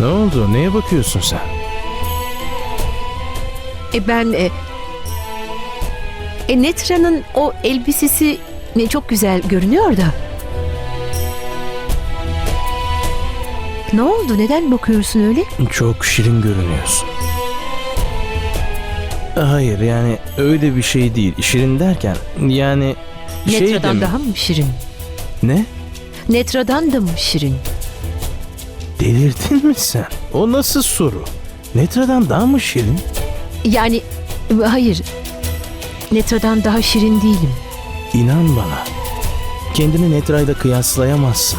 Ne oldu? Neye bakıyorsun sen? E ben e, e, Netra'nın o elbisesi ne çok güzel görünüyor da. Ne oldu? Neden bakıyorsun öyle? Çok şirin görünüyorsun. Hayır yani öyle bir şey değil. Şirin derken yani şey Netra'dan demek- daha mı şirin? Ne? Netra'dan da mı şirin? Delirdin mi sen? O nasıl soru? Netra'dan daha mı şirin? Yani hayır. Netra'dan daha şirin değilim. İnan bana. Kendini Netra'yla kıyaslayamazsın.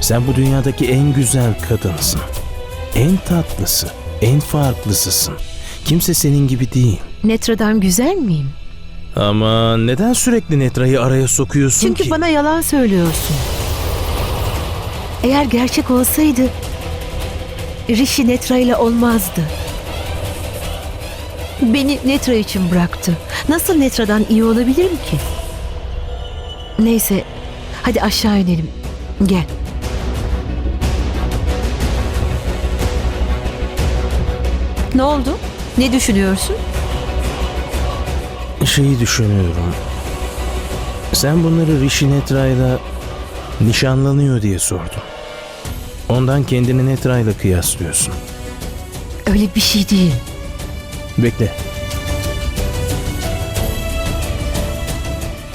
Sen bu dünyadaki en güzel kadınsın. En tatlısı, en farklısısın. Kimse senin gibi değil. Netra'dan güzel miyim? Ama neden sürekli Netra'yı araya sokuyorsun Çünkü ki? bana yalan söylüyorsun. Eğer gerçek olsaydı Rishi Netra ile olmazdı. Beni Netra için bıraktı. Nasıl Netra'dan iyi olabilirim ki? Neyse, hadi aşağı inelim. Gel. Ne oldu? Ne düşünüyorsun? Şeyi düşünüyorum. Sen bunları Rishi Netra'yla nişanlanıyor diye sordun. Ondan kendini Netra'yla kıyaslıyorsun. Öyle bir şey değil. Bekle.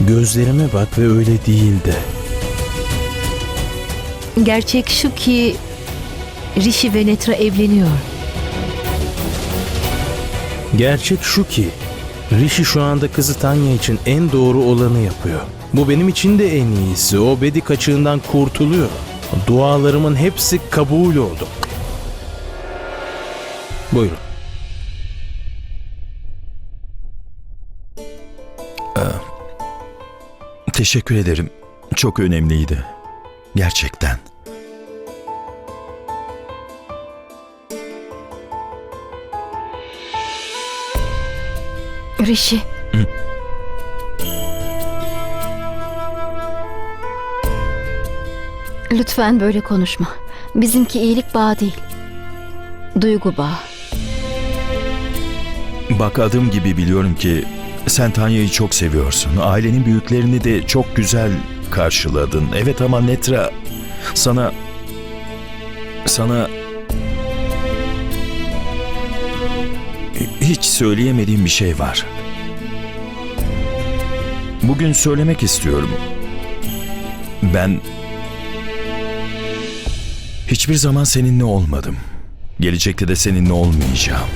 Gözlerime bak ve öyle değil de. Gerçek şu ki Rishi ve Netra evleniyor. Gerçek şu ki Rishi şu anda kızı Tanya için en doğru olanı yapıyor. Bu benim için de en iyisi. O bedi kaçığından kurtuluyor. Dualarımın hepsi kabul oldu. Buyurun. Teşekkür ederim. Çok önemliydi. Gerçekten. Rishi. Lütfen böyle konuşma. Bizimki iyilik bağı değil. Duygu bağı. Bak adım gibi biliyorum ki sen Tanya'yı çok seviyorsun. Ailenin büyüklerini de çok güzel karşıladın. Evet ama Netra sana sana hiç söyleyemediğim bir şey var. Bugün söylemek istiyorum. Ben hiçbir zaman seninle olmadım. Gelecekte de seninle olmayacağım.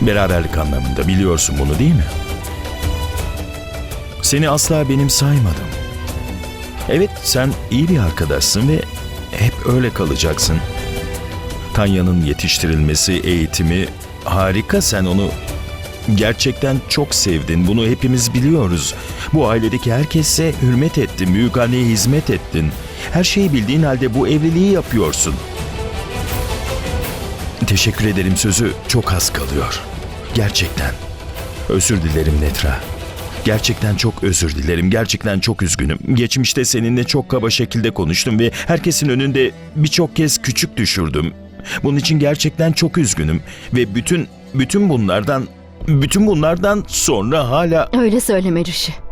Beraberlik anlamında biliyorsun bunu değil mi? Seni asla benim saymadım. Evet sen iyi bir arkadaşsın ve hep öyle kalacaksın. Tanya'nın yetiştirilmesi, eğitimi harika sen onu gerçekten çok sevdin. Bunu hepimiz biliyoruz. Bu ailedeki herkese hürmet ettin, büyük anneye hizmet ettin. Her şeyi bildiğin halde bu evliliği yapıyorsun. Teşekkür ederim sözü çok az kalıyor. Gerçekten. Özür dilerim Netra. Gerçekten çok özür dilerim. Gerçekten çok üzgünüm. Geçmişte seninle çok kaba şekilde konuştum ve herkesin önünde birçok kez küçük düşürdüm. Bunun için gerçekten çok üzgünüm ve bütün bütün bunlardan bütün bunlardan sonra hala Öyle söyleme Rishi.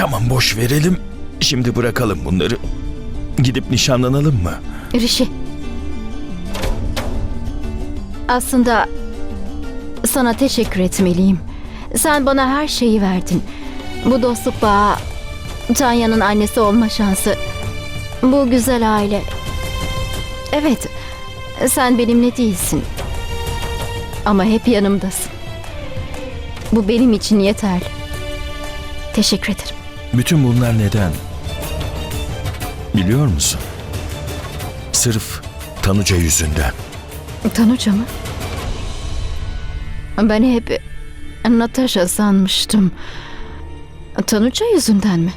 Tamam boş verelim. Şimdi bırakalım bunları. Gidip nişanlanalım mı? Rishi. Aslında sana teşekkür etmeliyim. Sen bana her şeyi verdin. Bu dostluk bağı, Tanya'nın annesi olma şansı, bu güzel aile. Evet, sen benimle değilsin. Ama hep yanımdasın. Bu benim için yeterli. Teşekkür ederim. Bütün bunlar neden? Biliyor musun? Sırf Tanuca yüzünden. Tanuca mı? Ben hep Natasha sanmıştım. Tanuca yüzünden mi?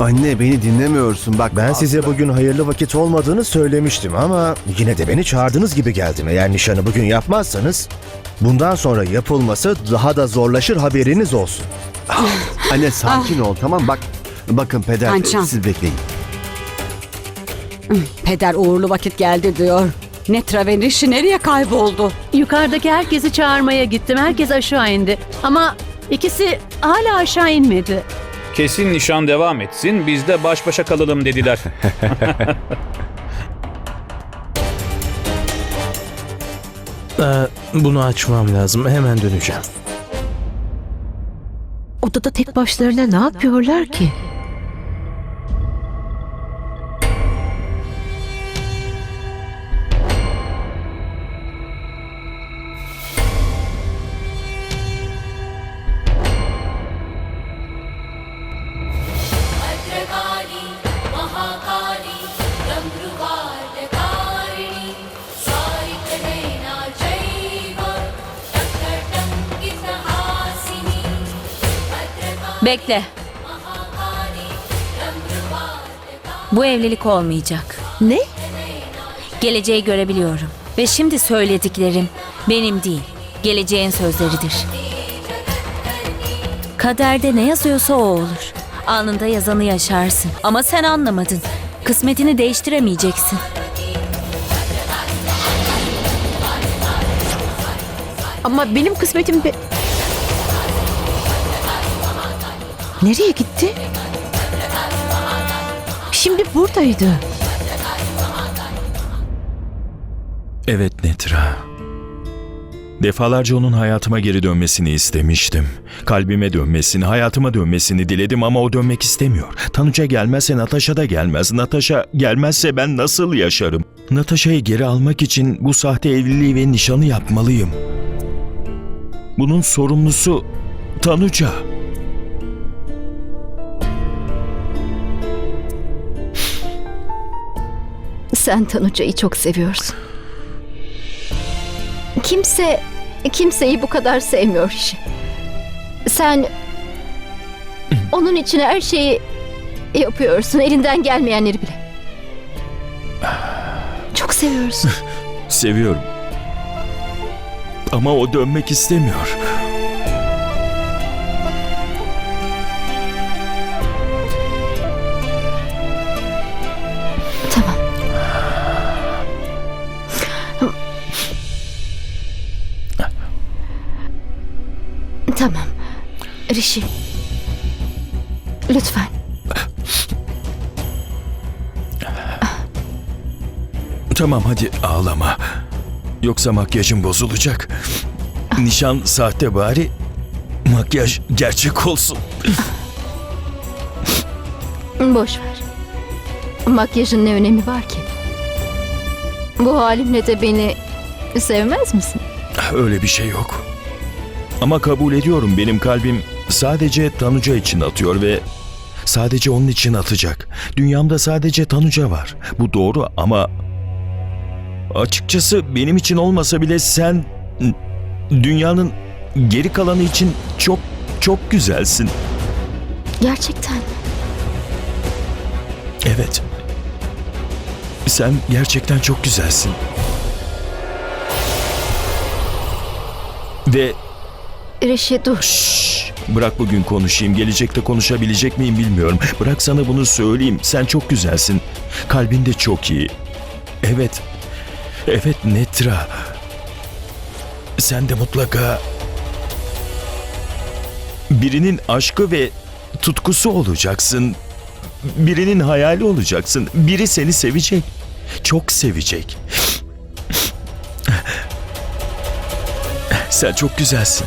Anne beni dinlemiyorsun bak. Ben size bugün hayırlı vakit olmadığını söylemiştim ama yine de beni çağırdığınız gibi geldim. Eğer nişanı bugün yapmazsanız Bundan sonra yapılması daha da zorlaşır haberiniz olsun. Anne sakin ol tamam bak. Bakın peder Kanchan. siz bekleyin. Peder uğurlu vakit geldi diyor. Netra ve Rishi nereye kayboldu? Yukarıdaki herkesi çağırmaya gittim. Herkes aşağı indi. Ama ikisi hala aşağı inmedi. Kesin nişan devam etsin, biz de baş başa kalalım dediler. Ee, bunu açmam lazım. Hemen döneceğim. Odada tek başlarına ne yapıyorlar ki? Bekle. Bu evlilik olmayacak. Ne? Geleceği görebiliyorum. Ve şimdi söylediklerim benim değil, geleceğin sözleridir. Kaderde ne yazıyorsa o olur. Alnında yazanı yaşarsın. Ama sen anlamadın. Kısmetini değiştiremeyeceksin. Ama benim kısmetim be... Nereye gitti? Şimdi buradaydı. Evet Netra. Defalarca onun hayatıma geri dönmesini istemiştim. Kalbime dönmesini, hayatıma dönmesini diledim ama o dönmek istemiyor. Tanuca gelmezse Natasha da gelmez. Natasha gelmezse ben nasıl yaşarım? Natasha'yı geri almak için bu sahte evliliği ve nişanı yapmalıyım. Bunun sorumlusu Tanuca. Sen Tanuca'yı çok seviyorsun. Kimse, kimseyi bu kadar sevmiyor işi. Sen onun için her şeyi yapıyorsun. Elinden gelmeyenleri bile. Çok seviyorsun. Seviyorum. Ama o dönmek istemiyor. Tamam. Rishi. Lütfen. Tamam hadi ağlama. Yoksa makyajın bozulacak. Nişan sahte bari. Makyaj gerçek olsun. Boş ver. Makyajın ne önemi var ki? Bu halimle de beni sevmez misin? Öyle bir şey yok. Ama kabul ediyorum benim kalbim sadece Tanuca için atıyor ve sadece onun için atacak. Dünyamda sadece Tanuca var. Bu doğru ama açıkçası benim için olmasa bile sen dünyanın geri kalanı için çok çok güzelsin. Gerçekten. Evet. Sen gerçekten çok güzelsin. Ve Rishi dur. Şşş, bırak bugün konuşayım. Gelecekte konuşabilecek miyim bilmiyorum. Bırak sana bunu söyleyeyim. Sen çok güzelsin. Kalbin de çok iyi. Evet. Evet Netra. Sen de mutlaka birinin aşkı ve tutkusu olacaksın. Birinin hayali olacaksın. Biri seni sevecek. Çok sevecek. Sen çok güzelsin.